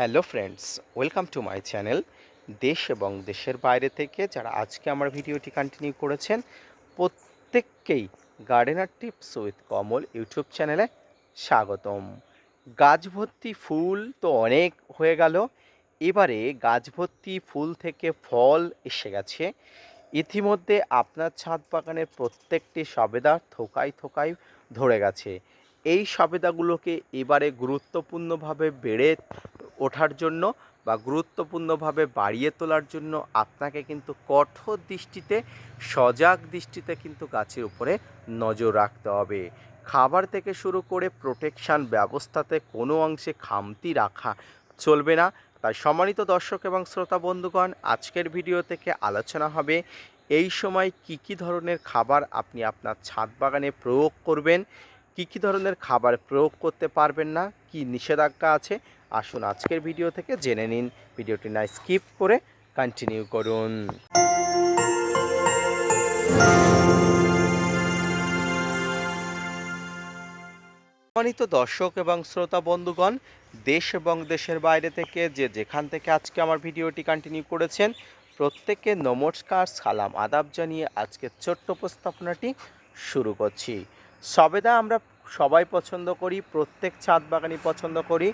Hello friends, welcome to my channel দেশ এবং দেশের বাইরে থেকে যারা আজকে আমার ভিডিওটি কন্টিনিউ করেছেন, প্রত্যেককেই gardener tips with Kamal YouTube চ্যানেলে স্বাগতম। গাছ ভর্তি ফুল তো অনেক হয়ে গেল, এবারে গাছ ভর্তি ফুল থেকে ফল এসে গেছে। ইতিমধ্যে আপনার ছাদ বাগানের প্রত্যেকটি সবেদা থোকায় থোকায় ধরে গেছে। এই সবেদাগুলোকে এবারে গুরুত্বপূর্ণভাবে বেড়ে ওঠার জন্য বা গুরুত্বপূর্ণভাবে বাড়িয়ে তোলার জন্য আপনাকে কিন্তু কঠোর দৃষ্টিতে, সজাগ দৃষ্টিতে কিন্তু গাছের উপরে নজর রাখতে হবে। খাবার থেকে শুরু করে প্রোটেকশান ব্যবস্থাতে কোনো অংশে খামতি রাখা চলবে না। তাই সম্মানিত দর্শক এবং শ্রোতা বন্ধুগণ, আজকের ভিডিও থেকে আলোচনা হবে এই সময় কি কি ধরনের খাবার আপনি আপনার ছাদ বাগানে প্রয়োগ করবেন, কি কি ধরনের খাবার প্রয়োগ করতে পারবেন না, কি নিষেধাজ্ঞা আছে আসুন আজকের ভিডিও থেকে জেনে নিন। ভিডিওটি না স্কিপ করে কন্টিনিউ করুন। সম্মানিত দর্শক এবং শ্রোতা বন্ধুগণ, দেশ এবং দেশের বাইরে থেকে যে যেখান থেকে আজকে আমার ভিডিওটি কন্টিনিউ করেছেন, প্রত্যেককে নমস্কার, সালাম, আদাব জানিয়ে আজকের ছোট্ট উপস্থাপনাটি শুরু করছি। সবেদা আমরা সবাই পছন্দ করি, প্রত্যেক ছাদ বাগানই পছন্দ করি।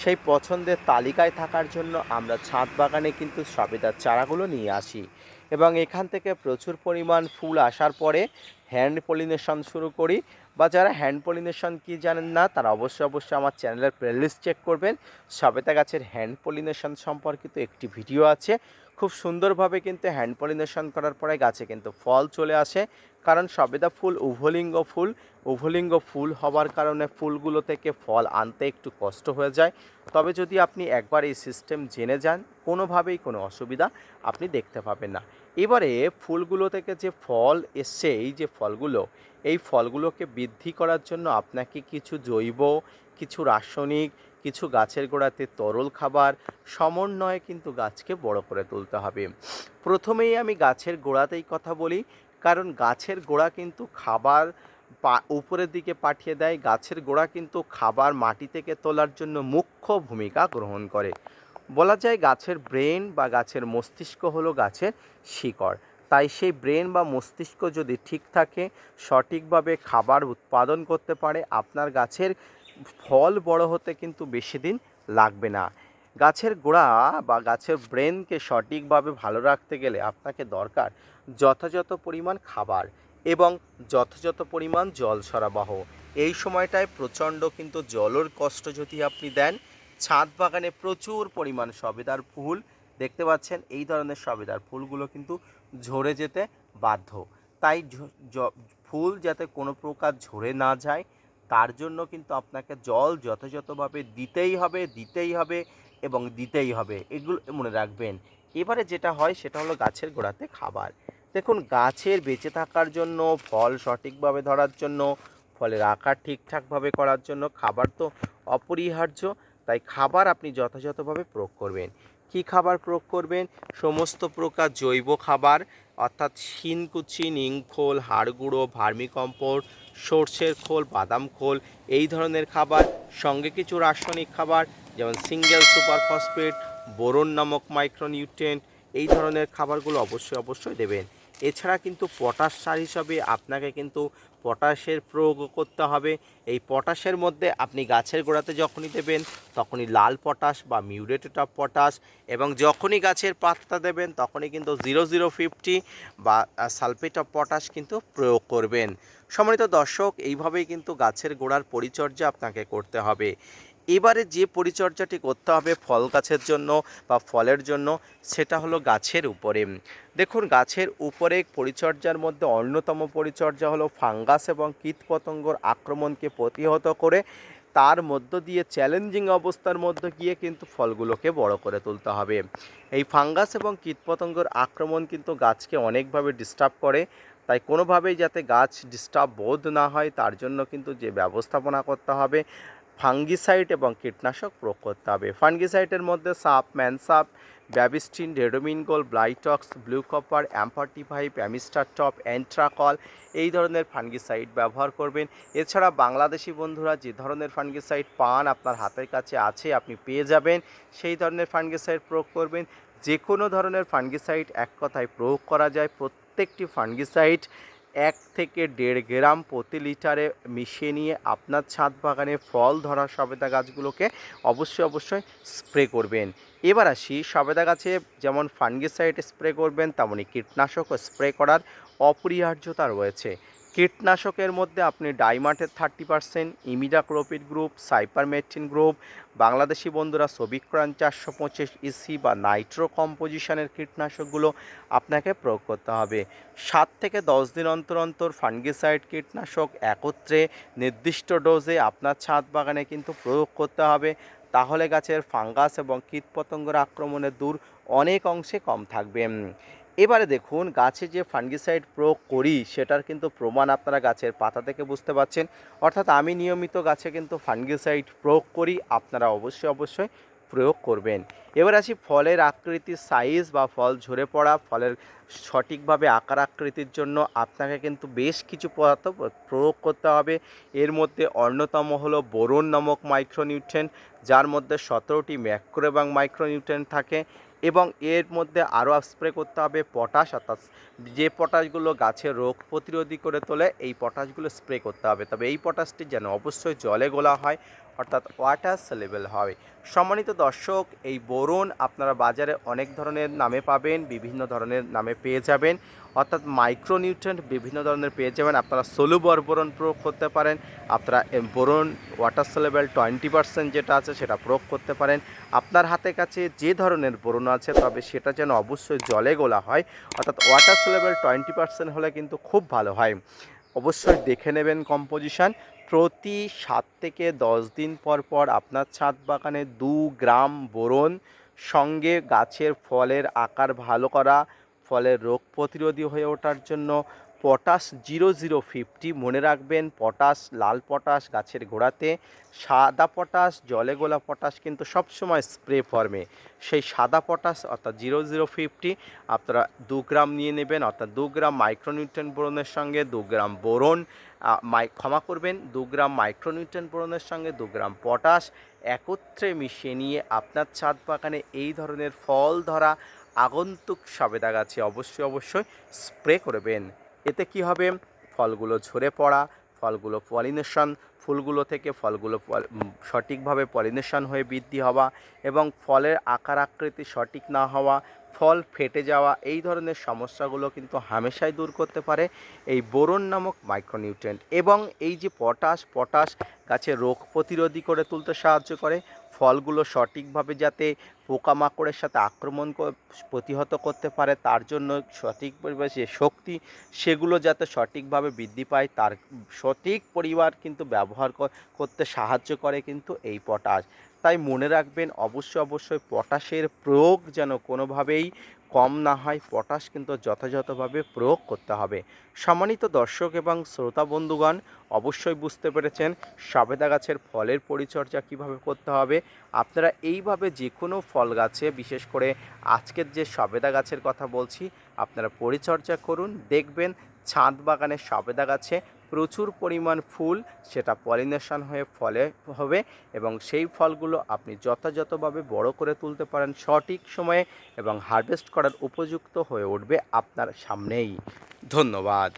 সেই পছন্দের তালিকায় থাকার জন্য আমরা ছাদ বাগানে কিন্তু সবেদার চারাগুলো নিয়ে আসি। এবং এখান থেকে প্রচুর পরিমাণ ফুল আসার পরে হ্যান্ড পলিনেশন শুরু করি। বা যারা হ্যান্ড পলিনেশন কি জানেন না, তারা অবশ্যই অবশ্যই আমার চ্যানেলের প্লেলিস্ট চেক করবেন। সবেতা গাছের হ্যান্ড পলিনেশন সম্পর্কিত একটি ভিডিও আছে। খুব সুন্দরভাবে কিন্তু হ্যান্ড পলিনেশন করার পরে গাছে কিন্তু ফল চলে আসে। কারণ সবেদা ফুল উভলিঙ্গ ফুল। উভলিঙ্গ ফুল হওয়ার কারণে ফুলগুলো থেকে ফল আনতে একটু কষ্ট হয়ে যায়। তবে যদি আপনি একবার এই সিস্টেম জেনে যান, কোনোভাবেই কোনো অসুবিধা আপনি দেখতে পাবেন না। এবারে ফুলগুলো থেকে যে ফল এসছে, এই যে ফলগুলো, এই ফলগুলোকে বৃদ্ধি করার জন্য আপনাকে কিছু জৈব, কিছু রাসায়নিক, কিছু গাছের গোড়াতে তরল খাবার, সমন্বয়ে কিন্তু গাছকে বড় করে তুলতে হবে। প্রথমেই আমি গাছের গোড়াতেই কথা বলি। কারণ গাছের গোড়া কিন্তু খাবার পা, উপরের দিকে পাঠিয়ে দেয়। গাছের গোড়া কিন্তু খাবার মাটি থেকে তোলার জন্য মুখ্য ভূমিকা গ্রহণ করে। বলা যায় গাছের ব্রেন বা গাছের মস্তিষ্ক হলো গাছের শিকড়। তাই সেই ব্রেন বা মস্তিষ্ক যদি ঠিক থাকে, সঠিকভাবে খাবার উৎপাদন করতে পারে, আপনার গাছের ফল বড় হতে কিন্তু বেশি দিন লাগবে না। গাছের গোড়া বা গাছের ব্রেনকে সঠিকভাবে ভালো রাখতে গেলে আপনাকে দরকার যথাযথ পরিমাণ খাবার এবং যথাযথ পরিমাণ জল সরবরাহ। এই সময়টায় প্রচণ্ড কিন্তু জলের কষ্ট যদি আপনি দেন, ছাদ বাগানে প্রচুর পরিমাণ সবেদার ফুল দেখতে পাচ্ছেন। এই ধরনের সবেদার ফুলগুলো কিন্তু ঝরে যেতে বাধ্য। তাই ফুল যাতে কোনো প্রকার ঝরে না যায়, তার জন্য কিন্তু আপনাকে জল যথাযথভাবে দিতেই হবে দিতেই হবে। এবং দিতেই হবে, এগুলো মনে রাখবেন। এবারে যেটা হয় সেটা হলো গাছের গোড়াতে খাবার। দেখুন, গাছের বেঁচে থাকার জন্য, ফল সঠিকভাবে ধরার জন্য, ফলের আকার ঠিকঠাকভাবে করার জন্য খাবার তো অপরিহার্য, তাই খাবার আপনি যথাযথভাবে প্রয়োগ করবেন। কি খাবার প্রয়োগ করবেন? সমস্ত প্রকার জৈব খাবার, অর্থাৎ শিনকুচি, নিমখোল হাড় গুঁড়ো ভার্মিকম্পোস্ট, সর্ষের খোল, বাদাম খোল, এই ধরনের খাবার, সঙ্গে কিছু রাসায়নিক খাবার যেমন সিঙ্গেল সুপার ফসফেট বোরন নামক মাইক্রোনিউট্রিয়েন্ট, এই ধরনের খাবারগুলো অবশ্যই অবশ্যই দেবেন। এছাড়া কিন্তু পটাশ সার হিসাবে আপনাকে কিন্তু পটাশের প্রয়োগ করতে হবে। এই পটাশের মধ্যে আপনি গাছের গোড়াতে যখনই দেবেন, তখনই লাল পটাশ বা মিউরেটেড অফ পটাশ এবং যখনই গাছের পাতা দেবেন, তখনই কিন্তু জিরো জিরো ফিফটি বা সালফেট অফ পটাশ কিন্তু প্রয়োগ করবেন। সম্মানিত দর্শক, এইভাবেই কিন্তু গাছের গোড়ার পরিচর্যা আপনাকে করতে হবে। এবারে যে পরিচর্যাটি করতে হবে ফল গাছের জন্য বা ফলের জন্য, সেটা হলো গাছের উপরে। দেখুন, গাছের উপরে পরিচর্যার মধ্যে অন্যতম পরিচর্যা হলো ফাঙ্গাস এবং কীটপতঙ্গর আক্রমণকে প্রতিহত করে তার মধ্য দিয়ে চ্যালেঞ্জিং অবস্থার মধ্যে গিয়ে কিন্তু ফলগুলোকে বড় করে তুলতে হবে। এই ফাঙ্গাস এবং কীটপতঙ্গর আক্রমণ কিন্তু গাছকে অনেকভাবে ডিস্টার্ব করে, তাই কোনোভাবেই যাতে গাছ ডিস্টার্ব বোধ না হয়, তার জন্য কিন্তু যে ব্যবস্থাপনা করতে হবে ফাঙ্গিসাইড এবং কীটনাশক প্রয়োগ করতে হবে ফাঙ্গিসাইডের মধ্যে সাপ, ম্যানসাপ, Bavistin Ridomil Gold Blitox blue copper অ্যাম্পার্টি five Amistar top, Antracol এই ধরনের ফাঙ্গিসাইড ব্যবহার করবেন। এছাড়া বাংলাদেশি বন্ধুরা যে ধরনের ফাঙ্গিসাইড পান আপনার হাতের কাছে আছে, আপনি পেয়ে যাবেন। সেই ধরনের ফাঙ্গিসাইড প্রয়োগ করবেন। যে কোনো ধরনের ফাঙ্গিসাইড এক কথায় প্রয়োগ করা যায়। প্রত্যেকটি ফাঙ্গিসাইড এক থেকে দেড় গ্রাম প্রতি লিটারে মিশিয়ে নিয়ে আপনার ছাদ বাগানে ফল ধরা সবেদা গাছগুলোকে অবশ্যই অবশ্যই স্প্রে করবেন। এবার আসি সবেদা গাছে যেমন ফানগিসাইড স্প্রে করবেন তেমনই কীটনাশকও স্প্রে করার অপরিহার্যতা রয়েছে। কীটনাশকের মধ্যে আপনি ডাইমাটের thirty percent imidacloprid group, cypermethrin group, Bangladeshi বন্ধুরা সবিক্রান চারশো পঁচিশ ইসি বা নাইট্রো কম্পোজিশনের কীটনাশকগুলো আপনাকে প্রয়োগ করতে হবে। সাত থেকে দশ দিন অন্তর অন্তর ফাঙ্গিসাইড কীটনাশক একত্রে নির্দিষ্ট ডোজে আপনার ছাদ বাগানে কিন্তু প্রয়োগ করতে হবে। তাহলে গাছের ফাঙ্গাস এবং কীটপতঙ্গের আক্রমণের দূর অনেক অংশে কম থাকবে। এবারে দেখুন, গাছে যে ফাঙ্গিসাইড প্রয়োগ করি, সেটার কিন্তু প্রমাণ আপনারা গাছের পাতা থেকে বুঝতে পারছেন অর্থাৎ আমি নিয়মিত গাছে কিন্তু ফাঙ্গিসাইড প্রয়োগ করি, আপনারা অবশ্যই অবশ্যই প্রয়োগ করবেন। এবার আসি ফলের আকৃতি সাইজ বা ফল ঝরে পড়া, ফলের সঠিকভাবে আকার আকৃতির জন্য আপনাকে কিন্তু বেশ কিছু পদার্থ প্রয়োগ করতে হবে। এর মধ্যে অন্যতম হলো বোরন নামক মাইক্রোনিউট্রেন্ট যার মধ্যে সতেরোটি ম্যাক্রো এবং মাইক্রোনিউট্রেন্ট থাকে। এবং এর মধ্যে আরও স্প্রে করতে হবে পটাশ অর্থাৎ যে পটাশগুলো গাছে রোগ প্রতিরোধী করে তোলে, এই পটাশগুলো স্প্রে করতে হবে। তবে এই পটাশটি যেন অবশ্যই জলে গোলা হয়, অর্থাৎ ওয়াটার সেলেবেল হয় সম্মানিত দর্শক, এই বোরন আপনারা বাজারে অনেক ধরনের নামে পাবেন, বিভিন্ন ধরনের নামে পেয়ে যাবেন। অর্থাৎ মাইক্রোনিউট্রেন্ট বিভিন্ন ধরনের পেয়ে যাবেন। আপনারা সলুবর বোরন প্রয়োগ করতে পারেন। আপনারা boron water level twenty percent যেটা আছে সেটা প্রয়োগ করতে পারেন। আপনার হাতে কাছে যে ধরনের বোরন আছে তবে সেটা যেন অবশ্যই জলে গোলা হয়। অর্থাৎ ওয়াটার লেভেল টোয়েন্টি পার্সেন্ট হলে কিন্তু খুব ভালো হয়। অবশ্যই দেখে নেবেন কম্পোজিশান। প্রতি সাত থেকে দশ দিন পর পর আপনার ছাদ বাগানে দু গ্রাম বোরন সঙ্গে গাছের ফলের আকার ভালো করা ফলের রোগ প্রতিরোধী হয়ে ওঠার জন্য পটাশ জিরো জিরো ফিফটি মনে রাখবেন। পটাশ, লাল পটাশ গাছের গোড়াতে, সাদা পটাশ, জলে গোলা পটাশ কিন্তু সবসময় স্প্রে ফর্মে। সেই সাদা পটাশ অর্থাৎ জিরো জিরো ফিফটি আপনারা দু গ্রাম নিয়ে নেবেন, অর্থাৎ দু গ্রাম মাইক্রোনিউট্রেন বোরনের সঙ্গে, দু গ্রাম বোরন মাই, ক্ষমা করবেন, দু গ্রাম মাইক্রোনিউট্রেন বোরনের সঙ্গে, দু গ্রাম পটাশ একত্রে মিশিয়ে নিয়ে আপনার ছাদ বাগানে এই ধরনের ফল ধরা আগন্তুক সবেদা গাছে অবশ্যই অবশ্যই স্প্রে করবেন। এতে কি হবে? ফলগুলো ঝরে পড়া, ফলগুলো পলিনেশন, ফুলগুলো থেকে ফলগুলো সঠিকভাবে পলিনেশন হয়ে বৃদ্ধি হওয়া এবং ফলের আকার আকৃতি সঠিক না হওয়া, ফল ফেটে যাওয়া, এই ধরনের সমস্যাগুলো কিন্তু হামেশাই দূর করতে পারে এই বোরন নামক মাইক্রোনিউট্রেন্ট এবং এই যে পটাশ পটাশ গাছে রোগ প্রতিরোধী করে তুলতে সাহায্য করে ফলগুলো সঠিকভাবে যাতে পোকামাকড়ের সাথে আক্রমণ প্রতিহত করতে পারে, তার জন্য সঠিক পরিবেশে শক্তি, সেগুলো যাতে সঠিকভাবে বৃদ্ধি পায়, তার সঠিক পরিবার কিন্তু ব্যবহার করতে সাহায্য করে কিন্তু এই পটাশ। তাই মনে রাখবেন, অবশ্যই অবশ্যই পটাশের প্রয়োগ যেন কোনোভাবেই কম না হয় পটাশ কিন্তু যথাযথভাবে প্রয়োগ করতে হবে। সম্মানিত দর্শক এবং শ্রোতা বন্ধুগণ, অবশ্যই বুঝতে পেরেছেন সবেদা গাছের ফলের পরিচর্যা কীভাবে করতে হবে। আপনারা এইভাবে যে কোনো ফল গাছে, বিশেষ করে আজকের যে সবেদা গাছের কথা বলছি, আপনারা পরিচর্যা করুন, দেখবেন ছাদ বাগানের সবেদা গাছে প্রচুর পরিমাণ ফুল সেটা পলিনেশন হয়ে ফলে হবে এবং সেই ফলগুলো আপনি যথাযথভাবে বড় করে তুলতে পারেন সঠিক সময়ে এবং হারভেস্ট করার উপযুক্ত হয়ে উঠবে আপনার সামনেই। ধন্যবাদ।